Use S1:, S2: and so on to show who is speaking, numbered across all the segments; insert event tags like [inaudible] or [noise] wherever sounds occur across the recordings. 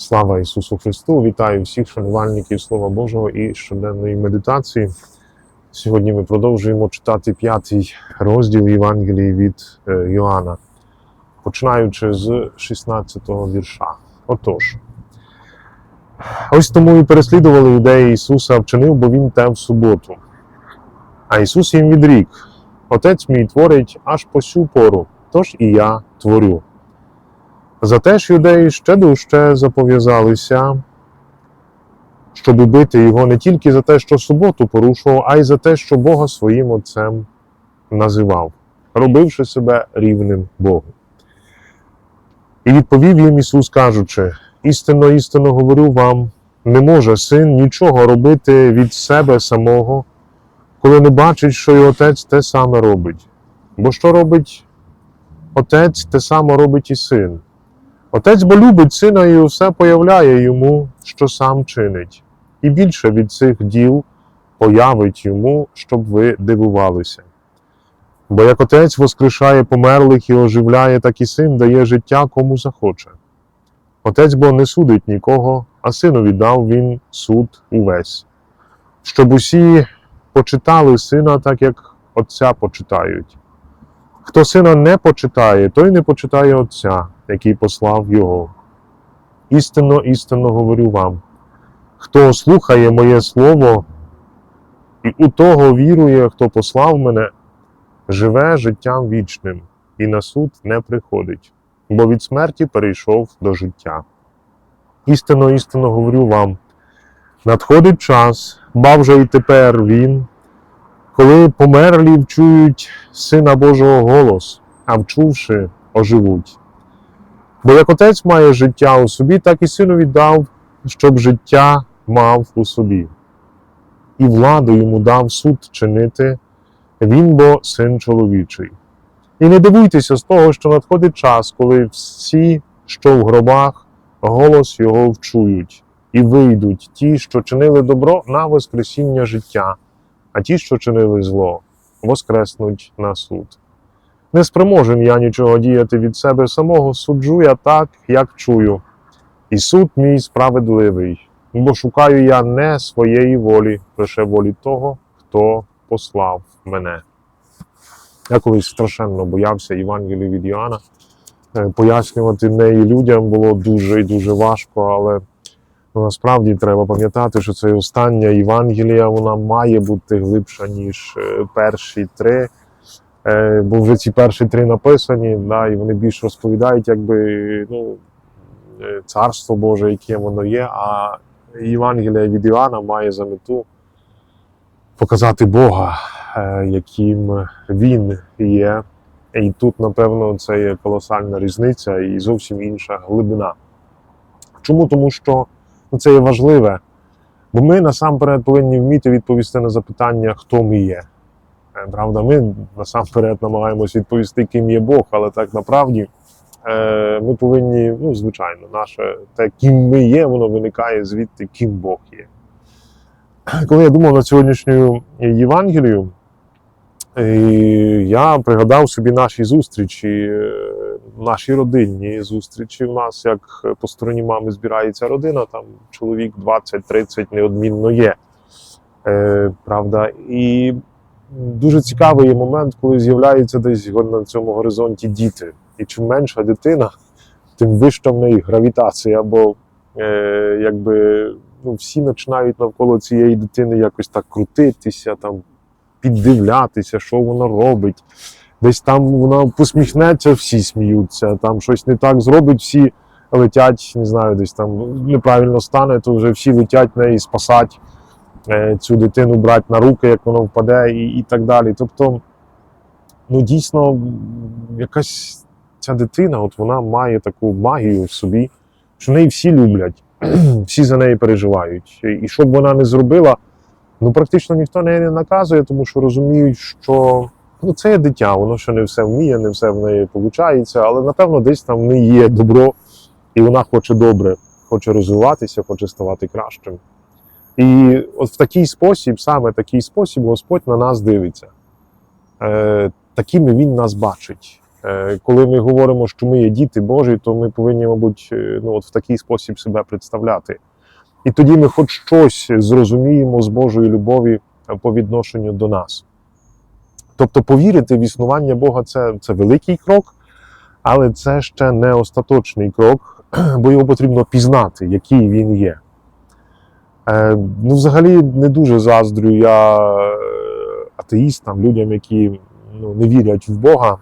S1: Слава Ісусу Христу! Вітаю всіх шанувальників Слова Божого і щоденної медитації. Сьогодні ми продовжуємо читати п'ятий розділ Євангелії від е, Йоанна, починаючи з 16-го вірша. Отож, ось тому і переслідували юдеї Ісуса, вчинив, бо Він те в суботу. А Ісус їм відрік: Отець мій творить аж по сю пору, тож і я творю. Зате ж юдеї ще дужче запов'язалися, щоб убити його не тільки за те, що суботу порушував, а й за те, що Бога своїм отцем називав, робивши себе рівним Богу. І відповів їм Ісус, кажучи: істинно, істинно говорю вам, не може син нічого робити від себе самого, коли не бачить, що й отець те саме робить. Бо що робить отець, те саме робить і син. Отець бо любить сина і усе появляє йому, що сам чинить, і більше від цих діл появить йому, щоб ви дивувалися. Бо як отець воскрешає померлих і оживляє, так і син дає життя кому захоче. Отець бо не судить нікого, а сину віддав він суд увесь, щоб усі почитали сина так, як отця почитають. Хто сина не почитає, той не почитає Отця, який послав його. Істинно, істинно говорю вам: хто слухає моє слово і у того вірує, хто послав мене, живе життям вічним і на суд не приходить, бо від смерті перейшов до життя. Істинно, істинно говорю вам: надходить час, ба вже і тепер він коли померлі вчують Сина Божого голос, а вчувши, оживуть. Бо як отець має життя у собі, так і сину віддав, щоб життя мав у собі. І владу йому дав суд чинити, він бо син чоловічий. І не дивуйтеся з того, що надходить час, коли всі, що в гробах, голос його вчують, і вийдуть ті, що чинили добро на воскресіння життя а ті, що чинили зло, воскреснуть на суд. Не спроможен я нічого діяти від себе самого, суджу я так, як чую, і суд мій справедливий, бо шукаю я не своєї волі, лише волі того, хто послав мене. Я колись страшенно боявся Євангелії від Йоанна. Е, Пояснювати неї людям було дуже і дуже важко, але Ну, насправді треба пам'ятати, що це остання Євангелія, вона має бути глибша, ніж е, перші три. Е, Бо вже ці перші три написані, да, і вони більш розповідають, якби ну, е, царство Боже, яке воно є. А Євангелія від Іоанна має за мету показати Бога, е, яким Він є. І тут, напевно, це є колосальна різниця і зовсім інша глибина. Чому? Тому що ну, це є важливе. Бо ми насамперед повинні вміти відповісти на запитання, хто ми є. Е, Правда, ми насамперед намагаємось відповісти, ким є Бог, але так направді е, ми повинні, ну, звичайно, наше те, ким ми є, воно виникає звідти, ким Бог є. Коли я думав над сьогоднішньою Євангелією, е, я пригадав собі наші зустрічі, наші родинні зустрічі. У нас, як по стороні мами збирається родина, там чоловік 20-30 неодмінно є. Правда, і дуже цікавий момент, коли з'являються десь на цьому горизонті діти. І чим менша дитина, тим вища в неї гравітація, бо е, якби ну, всі починають навколо цієї дитини якось так крутитися, там, піддивлятися, що вона робить. Десь там вона посміхнеться, всі сміються, там щось не так зробить, всі летять, не знаю, десь там неправильно стане, то вже всі летять неї спасати е, цю дитину, брати на руки, як воно впаде, і, і так далі. Тобто, ну дійсно, якась ця дитина, от вона має таку магію в собі, що неї всі люблять, [clears throat] всі за неї переживають. І що б вона не зробила, ну практично ніхто неї не наказує, тому що розуміють, що ну, це є дитя, воно ще не все вміє, не все в неї виходить, але напевно десь там в неї є добро, і вона хоче добре, хоче розвиватися, хоче ставати кращим. І от в такий спосіб, саме такий спосіб, Господь на нас дивиться. Е, такими Він нас бачить. Е, Коли ми говоримо, що ми є діти Божі, то ми повинні, мабуть, е, ну, от в такий спосіб себе представляти. І тоді ми хоч щось зрозуміємо з Божої любові е, по відношенню до нас. Тобто повірити в існування Бога це, це великий крок, але це ще не остаточний крок, [clears throat] бо його потрібно пізнати, який він є. Е, ну, взагалі, не дуже заздрю я е, атеїстам, людям, які ну, не вірять в Бога.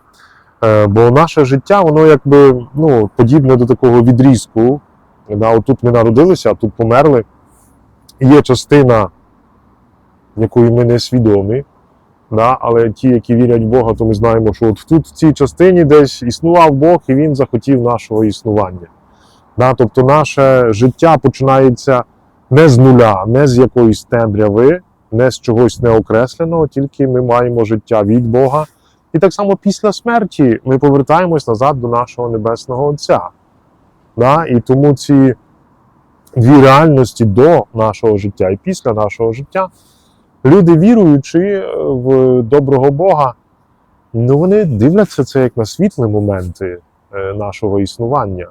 S1: Е, бо наше життя, воно якби ну, подібне до такого відрізку. Да, отут ми народилися, а тут померли. І Є частина, якої ми не свідомі. Да, але ті, які вірять в Бога, то ми знаємо, що от тут в цій частині десь існував Бог, і Він захотів нашого існування. Да, тобто наше життя починається не з нуля, не з якоїсь темряви, не з чогось неокресленого, тільки ми маємо життя від Бога. І так само після смерті ми повертаємось назад до нашого Небесного Отця. Да? І тому ці дві реальності до нашого життя і після нашого життя, люди, віруючи в доброго Бога, ну вони дивляться це як на світлі моменти е, нашого існування.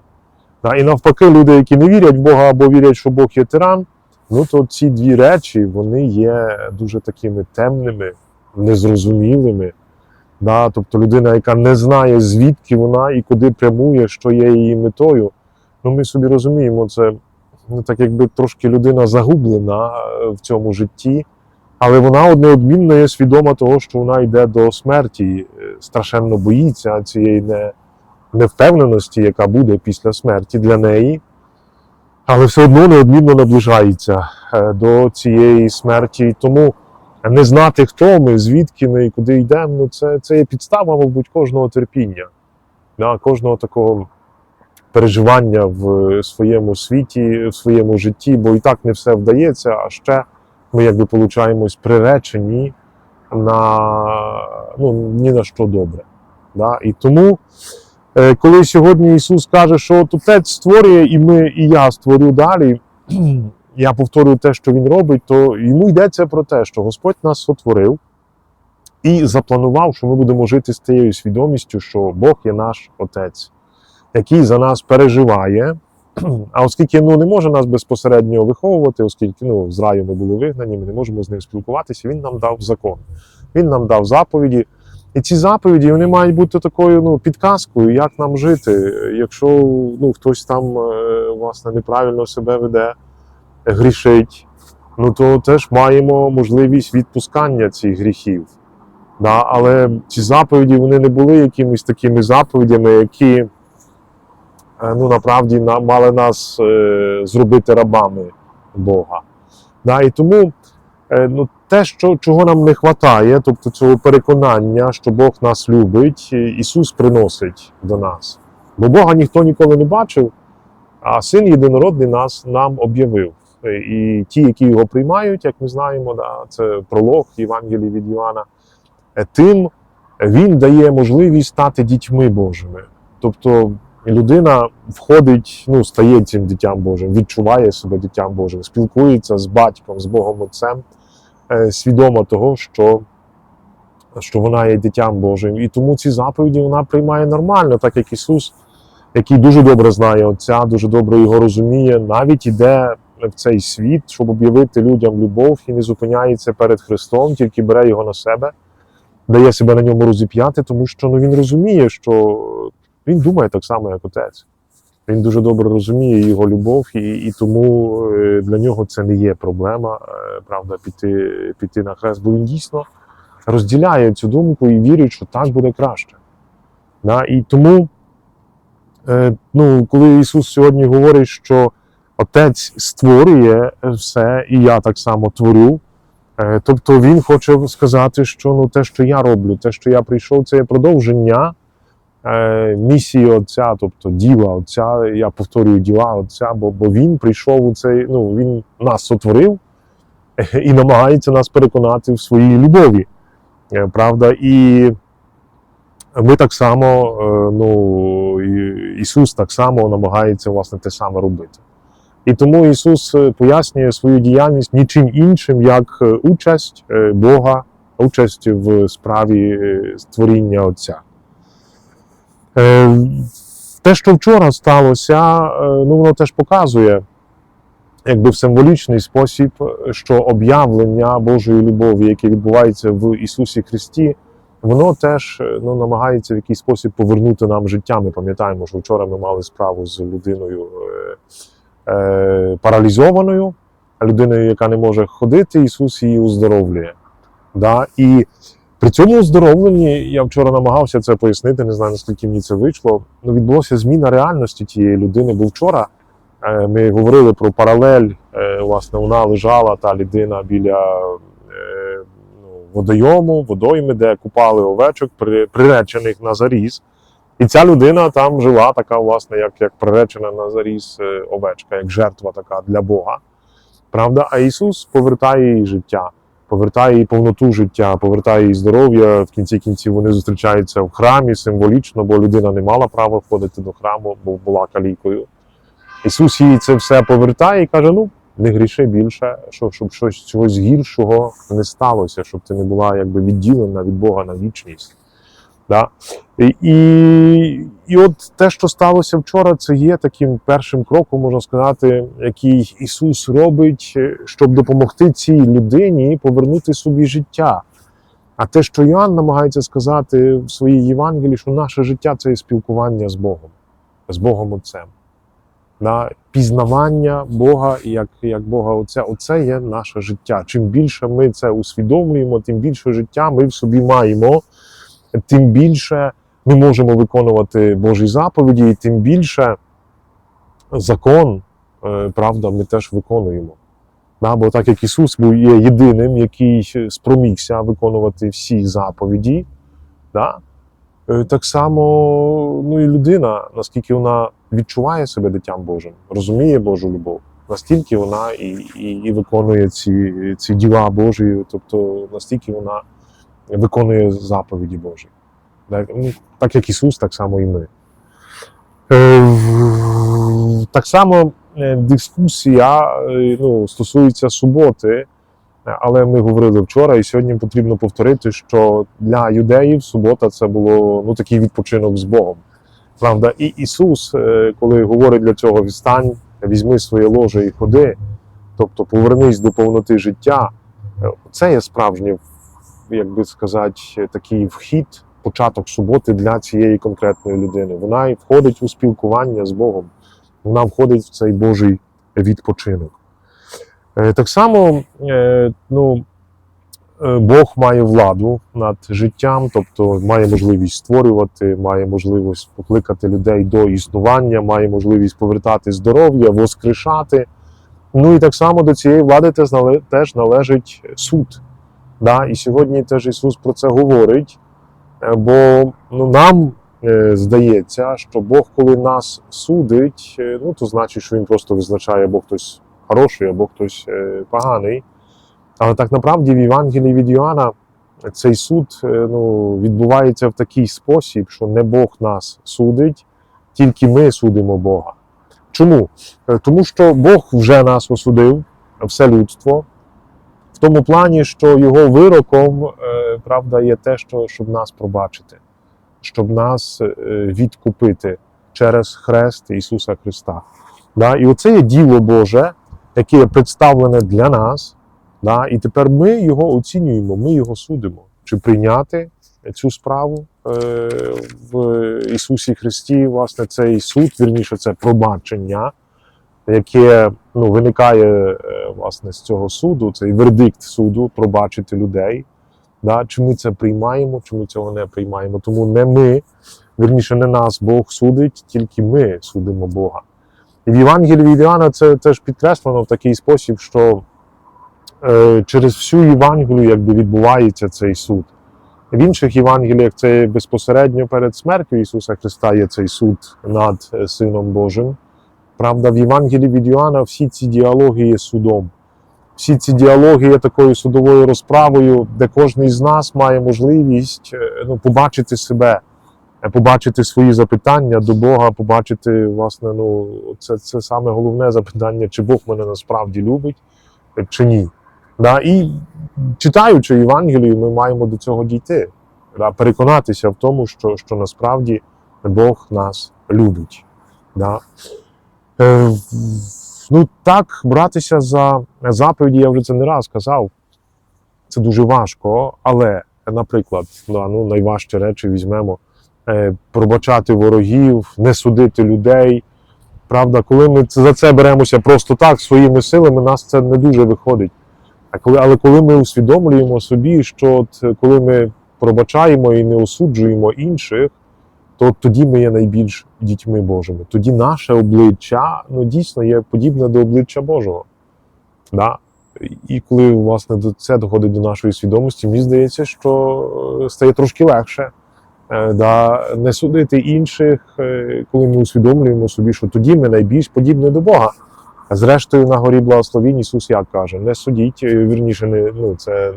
S1: І навпаки, люди, які не вірять в Бога або вірять, що Бог є тиран, ну то ці дві речі вони є дуже такими темними, незрозумілими. Да? Тобто людина, яка не знає, звідки вона і куди прямує, що є її метою. Ну, ми собі розуміємо, це ну, так якби трошки людина загублена е, в цьому житті, але вона неодмінно є свідома того, що вона йде до смерті, е, страшенно боїться цієї не, невпевненості, яка буде після смерті для неї, але все одно неодмінно наближається е, до цієї смерті. Тому не знати, хто ми, звідки ми і куди йдемо, ну це, це є підстава, мабуть, кожного терпіння, да, кожного такого переживання в своєму світі, в своєму житті, бо і так не все вдається, а ще ми якби получаємось приречені на ну, ні на що добре. Да? І тому, коли сьогодні Ісус каже, що от Отець створює, і ми, і я створю далі, [clears throat] я повторюю те, що Він робить, то йому йдеться про те, що Господь нас сотворив і запланував, що ми будемо жити з тією свідомістю, що Бог є наш Отець, який за нас переживає. А оскільки ну, не може нас безпосередньо виховувати, оскільки ну, з раю ми були вигнані, ми не можемо з ним спілкуватися, він нам дав закон, він нам дав заповіді. І ці заповіді вони мають бути такою ну, підказкою, як нам жити. Якщо ну, хтось там е, власне неправильно себе веде, грішить, ну то теж маємо можливість відпускання цих гріхів. Да? Але ці заповіді вони не були якимись такими заповідями, які е, ну, направді мали нас е, зробити рабами Бога. Да? І тому ну, те, що, чого нам не вистачає, тобто цього переконання, що Бог нас любить, е, Ісус приносить до нас. Бо Бога ніхто ніколи не бачив, а Син єдинородний нас нам об'явив. Е, І ті, які його приймають, як ми знаємо, да, це пролог Євангелії від Йоанна, е, тим він дає можливість стати дітьми Божими. Тобто людина входить, ну, стає цим дитям Божим, відчуває себе дитям Божим, спілкується з батьком, з Богом Отцем, е, свідома того, що, що вона є дитям Божим. І тому ці заповіді вона приймає нормально, так як Ісус, який дуже добре знає Отця, дуже добре його розуміє, навіть іде в цей світ, щоб об'явити людям любов і не зупиняється перед Христом, тільки бере його на себе, дає себе на ньому розіп'яти, тому що ну, він розуміє, що він думає так само, як отець. Він дуже добре розуміє його любов, і, і тому е, для нього це не є проблема, е, правда, піти, піти на хрест, бо він дійсно розділяє цю думку і вірить, що так буде краще. Да? І тому, е, ну, коли Ісус сьогодні говорить, що Отець створює все, і я так само творю. Тобто Він хоче сказати, що ну, те, що я роблю, те, що я прийшов, це є продовження місії Отця, тобто діла Отця. Я повторюю діла Отця, бо, бо Він прийшов у цей, ну, Він нас сотворив е, і намагається нас переконати в своїй любові. Е, Правда, і ми так само, е, ну, Ісус так само намагається власне те саме робити. І тому Ісус е, пояснює свою діяльність нічим іншим, як е, участь е, Бога, участь в справі е, створіння Отця. Е, те, що вчора сталося, е, ну воно теж показує, якби в символічний спосіб, що об'явлення Божої любові, яке відбувається в Ісусі Христі, воно теж е, ну, намагається в якийсь спосіб повернути нам життя. Ми пам'ятаємо, що вчора ми мали справу з людиною е, паралізованою, людиною, яка не може ходити, Ісус її уздоровлює. Да? І при цьому оздоровленні я вчора намагався це пояснити, не знаю наскільки мені це вийшло. Ну, відбулося зміна реальності тієї людини. Бо вчора е, ми говорили про паралель. Е, власне, вона лежала та людина біля е, ну, водойому, водойми, де купали овечок, при, приречених на заріз. І ця людина там жила, така, власне, як, як приречена на заріз овечка, як жертва така для Бога. Правда, а Ісус повертає їй життя повертає їй повноту життя, повертає їй здоров'я. В кінці кінців вони зустрічаються в храмі символічно, бо людина не мала права входити до храму, бо була калікою. Ісус їй це все повертає і каже: ну, не гріши більше, щоб, щоб щось чогось гіршого не сталося, щоб ти не була якби відділена від Бога на вічність. Да? І, і, от те, що сталося вчора, це є таким першим кроком, можна сказати, який Ісус робить, е, щоб допомогти цій людині повернути собі життя. А те, що Йоанн намагається сказати в своїй Євангелії, що наше життя це спілкування з Богом, з Богом Отцем. Да? Пізнавання Бога як, як Бога Отця, оце є наше життя. Чим більше ми це усвідомлюємо, тим більше життя ми в собі маємо тим більше ми можемо виконувати Божі заповіді, і тим більше закон, е, правда, ми теж виконуємо. Да, Бо так як Ісус був є єдиним, який спромігся виконувати всі заповіді, да, е, так само ну, і людина, наскільки вона відчуває себе дитям Божим, розуміє Божу любов, настільки вона і, і, і виконує ці, ці діла Божі, тобто настільки вона виконує заповіді Божі. Так, ну, як Ісус, так само і ми. Е, Так само е, дискусія е, ну, стосується суботи, але ми говорили вчора, і сьогодні потрібно повторити, що для юдеїв субота це було ну, такий відпочинок з Богом. Правда, і Ісус, коли говорить для цього відстань, візьми своє ложе і ходи, тобто повернись до повноти життя, це є справжній, як би сказати, такий вхід, початок суботи для цієї конкретної людини. Вона і входить у спілкування з Богом, вона входить в цей Божий відпочинок. Е, Так само, е, ну, е, Бог має владу над життям, тобто має можливість створювати, має можливість покликати людей до існування, має можливість повертати здоров'я, воскрешати. Ну і так само до цієї влади теж належить суд. Да? І сьогодні теж Ісус про це говорить, е, бо ну, нам е, здається, що Бог, коли нас судить, е, ну то значить, що Він просто визначає, або хтось хороший, або хтось поганий. Але так направді в Євангелії від Йоанна цей суд ну, відбувається в такий спосіб, що не Бог нас судить, тільки ми судимо Бога. Чому? Тому що Бог вже нас осудив, все людство, в тому плані, що його вироком, е, правда, є те, що, щоб нас пробачити, щоб нас е, відкупити через хрест Ісуса Христа. Да? І оце є діло Боже, яке є представлене для нас. Да? І тепер ми його оцінюємо, ми його судимо. Чи прийняти цю справу е, в Ісусі Христі, власне, цей суд, вірніше, це пробачення, яке ну, виникає е, власне з цього суду, цей вердикт суду пробачити людей. Да? Чи ми це приймаємо, чи ми цього не приймаємо. Тому не ми, вірніше, не нас Бог судить, тільки ми судимо Бога. І в Євангелії від Іоанна це теж підкреслено в такий спосіб, що е, через всю Євангелію якби відбувається цей суд. В інших Євангеліях це безпосередньо перед смертю Ісуса Христа є цей суд над е, Сином Божим. Правда, в Євангелії від Йоанна всі ці діалоги є судом. Всі ці діалоги є такою судовою розправою, де кожен з нас має можливість е, ну, побачити себе, е, побачити свої запитання до Бога, побачити, власне, ну, це, це саме головне запитання, чи Бог мене насправді любить, е, чи ні. Да? І читаючи Євангелію, ми маємо до цього дійти, да? переконатися в тому, що, що насправді Бог нас любить. Да? Е, ну так, братися за заповіді, я вже це не раз казав. Це дуже важко, але, наприклад, ну, найважчі речі візьмемо е, пробачати ворогів, не судити людей. Правда, коли ми за це беремося просто так, своїми силами, нас це не дуже виходить. А коли, але коли ми усвідомлюємо собі, що от, коли ми пробачаємо і не осуджуємо інших, то тоді ми є найбільш дітьми Божими. Тоді наше обличчя ну, дійсно є подібне до обличчя Божого. Да? І коли власне це доходить до нашої свідомості, мені здається, що е, стає трошки легше е, да, не судити інших, е, коли ми усвідомлюємо собі, що тоді ми найбільш подібні до Бога. А Зрештою, на горі благословінь Ісус як каже: не судіть, вірніше, не, ну, це,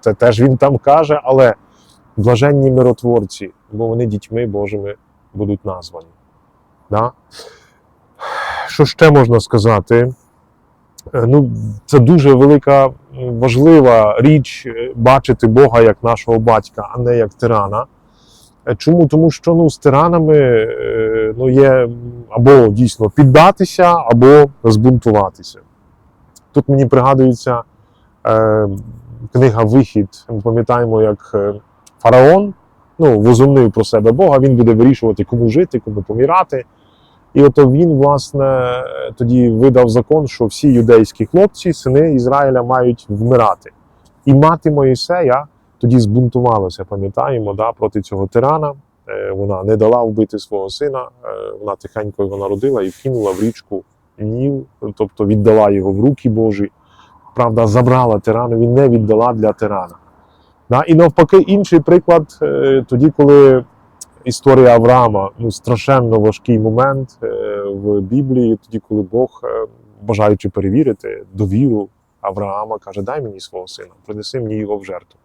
S1: це теж Він там каже, але блаженні миротворці, бо вони дітьми Божими будуть названі. Да? Що ще можна сказати? Е, Ну, це дуже велика, важлива річ е, бачити Бога як нашого батька, а не як тирана. Е, Чому? Тому що ну, з тиранами ну, є або дійсно піддатися, або збунтуватися. Тут мені пригадується е, книга Вихід. Ми пам'ятаємо, як фараон ну, возумнив про себе Бога, він буде вирішувати, кому жити, кому помирати. І от він, власне, тоді видав закон, що всі юдейські хлопці, сини Ізраїля, мають вмирати. І мати Моїсея тоді збунтувалася, пам'ятаємо, да, проти цього тирана. Е, Вона не дала вбити свого сина, е, вона тихенько його народила і вкинула в річку Ніл, тобто віддала його в руки Божі. Правда, забрала тирана, він не віддала для тирана. І навпаки, інший приклад, е, тоді, коли історія Авраама, ну, страшенно важкий момент е, в Біблії, тоді, коли Бог, е, бажаючи перевірити довіру Авраама, каже: Дай мені свого сина, принеси мені його в жертву.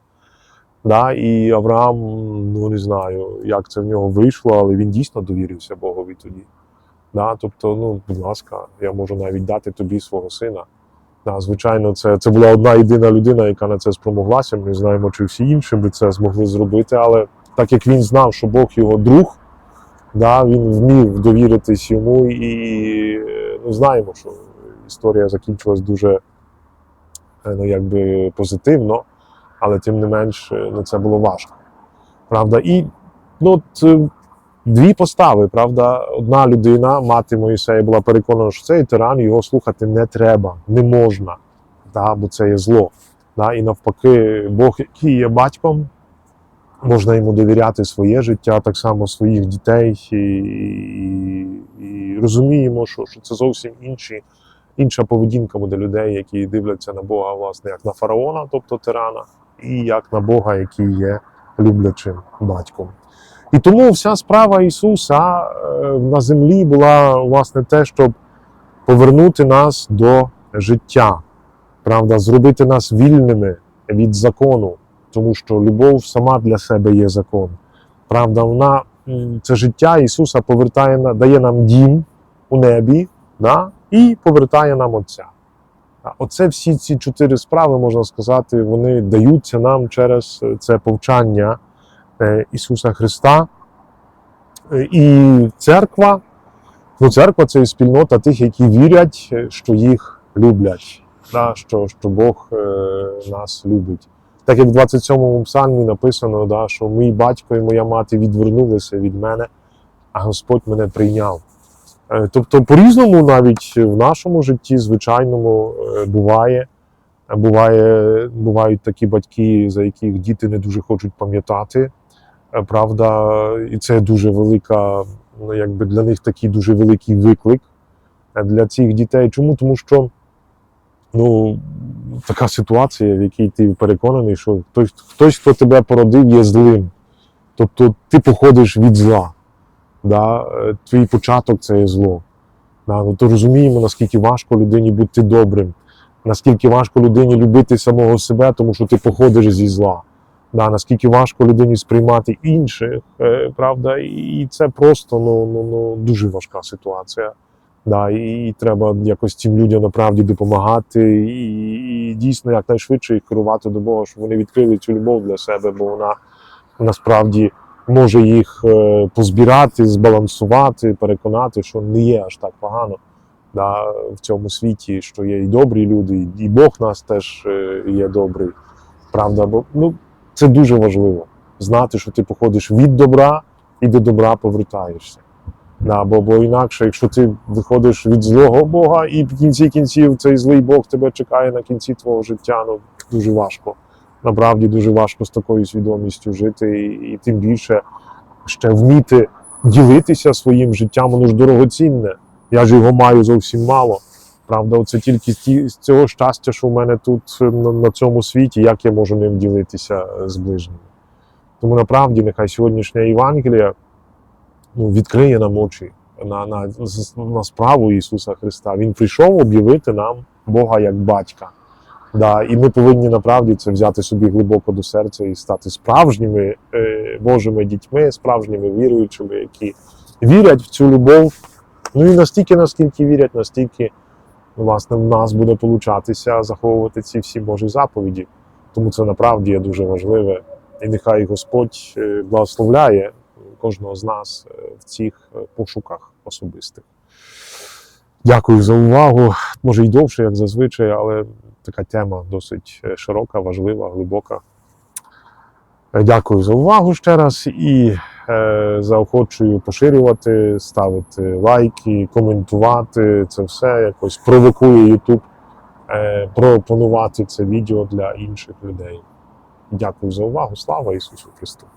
S1: Да, і Авраам, ну не знаю, як це в нього вийшло, але він дійсно довірився Богові тоді. Да, тобто, ну, будь ласка, я можу навіть дати тобі свого сина. Да, звичайно, це, це була одна єдина людина, яка на це спромоглася. Ми знаємо, чи всі інші би це змогли зробити, але так як він знав, що Бог його друг, да, він вмів довіритись йому, і ну, знаємо, що історія закінчилась дуже е, ну, якби позитивно, але тим не менш е, ну, це було важко. Правда? І ну, от, е, дві постави, правда, одна людина, мати Моїсея, була переконана, що цей тиран його слухати не треба, не можна, да, бо це є зло. Да, і навпаки, Бог, який є батьком, можна йому довіряти своє життя, так само своїх дітей, і, і, і розуміємо, що, що це зовсім інші, інша поведінка буде людей, які дивляться на Бога, власне, як на фараона, тобто тирана, і як на Бога, який є люблячим батьком. І тому вся справа Ісуса е, на землі була власне те, щоб повернути нас до життя, правда, зробити нас вільними від закону, тому що любов сама для себе є закон. Правда, вона це життя Ісуса повертає дає нам дім у небі, да, і повертає нам Отця. Оце всі ці чотири справи, можна сказати, вони даються нам через е, це повчання Ісуса Христа. Е, І церква, ну, церква це і спільнота тих, які вірять, е, що їх люблять, да, що, що Бог е, нас любить. Так як в 27-му псалмі написано, да, що мій батько і моя мати відвернулися від мене, а Господь мене прийняв. Е, Тобто, по-різному навіть в нашому житті, звичайному, е, буває. Е, Буває, бувають такі батьки, за яких діти не дуже хочуть пам'ятати. Правда, і це дуже велика, ну якби для них такий дуже великий виклик для цих дітей. Чому? Тому що ну, така ситуація, в якій ти переконаний, що хтось, хтось, хто тебе породив, є злим. Тобто ти походиш від зла. Да? Твій початок це є зло. Да? Ну, то розуміємо, наскільки важко людині бути добрим, наскільки важко людині любити самого себе, тому що ти походиш зі зла. Да, наскільки важко людині сприймати інших, е, правда, і це просто ну, ну, ну, дуже важка ситуація. Да, і, треба якось цим людям направді допомагати, і, і дійсно якнайшвидше їх керувати до Бога, щоб вони відкрили цю любов для себе, бо вона насправді може їх е, позбирати, збалансувати, переконати, що не є аж так погано да, в цьому світі, що є і добрі люди, і Бог нас теж е, є добрий. Правда, бо ну, це дуже важливо знати, що ти походиш від добра і до добра повертаєшся. Да, бо, бо інакше, якщо ти виходиш від злого Бога, і в кінці кінців цей злий Бог тебе чекає на кінці твого життя, ну дуже важко. Направді дуже важко з такою свідомістю жити, і, і тим більше ще вміти ділитися своїм життям, воно ж дорогоцінне. Я ж його маю зовсім мало. Правда, оце тільки з цього щастя, що в мене тут на, на цьому світі, як я можу ним ділитися е, з ближніми. Тому направді нехай сьогоднішня Євангелія ну, відкриє нам очі на, на, на справу Ісуса Христа. Він прийшов об'явити нам Бога як батька. Да, і ми повинні направді це взяти собі глибоко до серця і стати справжніми е, Божими дітьми, справжніми віруючими, які вірять в цю любов. Ну і настільки, наскільки вірять, настільки власне в нас буде получатися заховувати ці всі Божі заповіді. Тому це направді є дуже важливе. І нехай Господь е, благословляє кожного з нас е, в цих е, пошуках особистих. Дякую за увагу. Може й довше, як зазвичай, але така тема досить широка, важлива, глибока. Дякую за увагу ще раз і е, заохочую поширювати, ставити лайки, коментувати це все якось провокує YouTube е, пропонувати це відео для інших людей. Дякую за увагу. Слава Ісусу Христу!